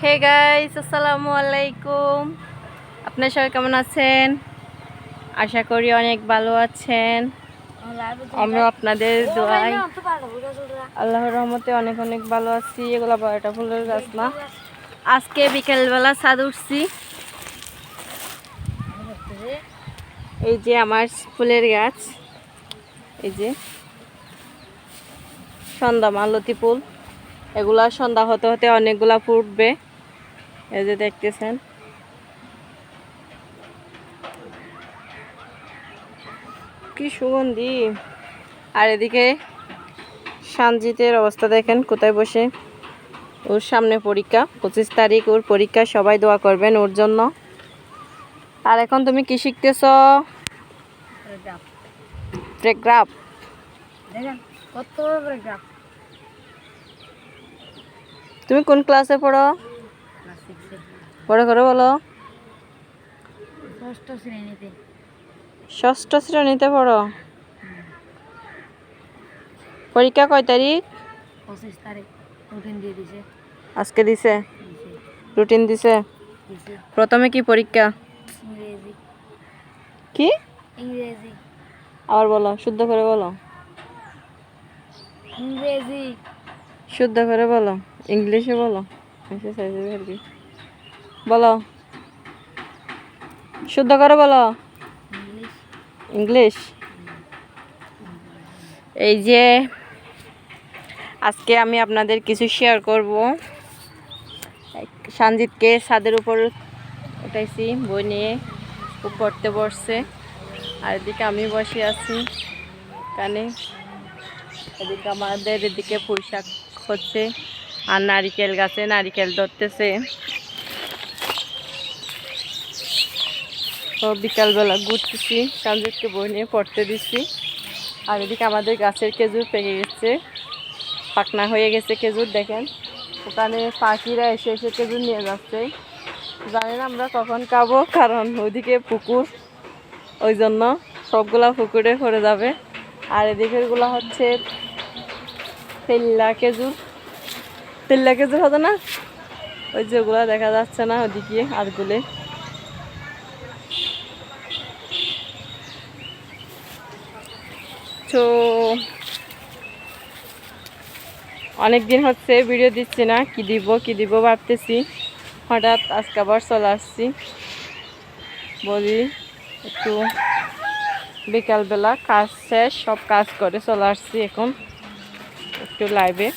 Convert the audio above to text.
Hey guys আসসালামু আলাইকুম আপনার সবাই কেমন আছেন? আশা করি অনেক ভালো আছেন। আমরা আপনাদের দোয়াই আল্লাহর রহমতে অনেক অনেক ভালো আছি। এগুলো বারোটা ফুলের গাছ না। আজকে বিকেলবেলা ছাদ উঠছি। এই যে আমার ফুলের গাছ। এই যে সন্ধ্যা মালতী ফুল। এগুলা সন্ধ্যা হতে হতে অনেকগুলা ফুটবে। এই যে দেখতেছেন। কি সুগন্ধি। আর এদিকে সানজিতের অবস্থা দেখেন কোথায় বসে? ওর সামনে পরীক্ষা পঁচিশ তারিখ ওর পরীক্ষা সবাই দোয়া করবেন ওর জন্য। আর এখন তুমি কি শিখতেছ? প্রেগ্রাফ তুমি কোন ক্লাসে পড়ো? পড়ে করে বলো। ষষ্ঠ শ্রেণীতে। ষষ্ঠ শ্রেণীতে পড়ো। পরীক্ষা কয় তারিখ? পঁচিশ তারিখ। রুটিন দিয়ে দিছে। আজকে দিছে। রুটিন দিছে? দিছে। প্রথমে কি পরীক্ষা? ইংরেজি। কি? ইংরেজি। আবার বলো শুদ্ধ করে বলো। ইংরেজি। শুদ্ধ করে বলো ইংলিশে বলো। বলো। শুদ্ধ করে বলো। ইংলিশ? এই যে, আজকে আমি আপনাদের কিছু শেয়ার করব। সঞ্জিতকে ছাদের উপর উঠাইছি, বই নিয়ে পড়তে বসছে। আর এদিকে আমি বসে আছি, এখানে। এদিকে আমাদের এদিকে পুঁইশাক হচ্ছে। আর নারিকেল গাছে নারিকেল ধরতেছে। তো বিকালবেলা ঘুরতেছি সঞ্জিতকে বই নিয়ে পড়তে দিচ্ছি আর এদিকে আমাদের গাছের খেজুর পেকে গেছে। পাকনা হয়ে গেছে খেজুর, দেখেন। ওখানে পাখিরা এসে এসে খেজুর নিয়ে যাচ্ছে। জানি না আমরা কখন খাব, কারণ ওইদিকে পুকুর। ওই জন্য সবগুলা পুকুরে পড়ে যাবে। আর এদিকেরগুলো হচ্ছে তেল্লা খেজুর। তেল্লা খেজুর হতো না? ওই যে ওগুলা দেখা যাচ্ছে না ওদিকে আরগুলে। তো অনেক দিন হচ্ছে ভিডিও দিচ্ছি না, কি দিব কি দিব ভাবতেছি। হঠাৎ আজকে আবার চলে আসছি। বলি, একটু বিকালবেলা কাজ শেষ, সব কাজ করে চলে আসছি এখন। একটু লাইভে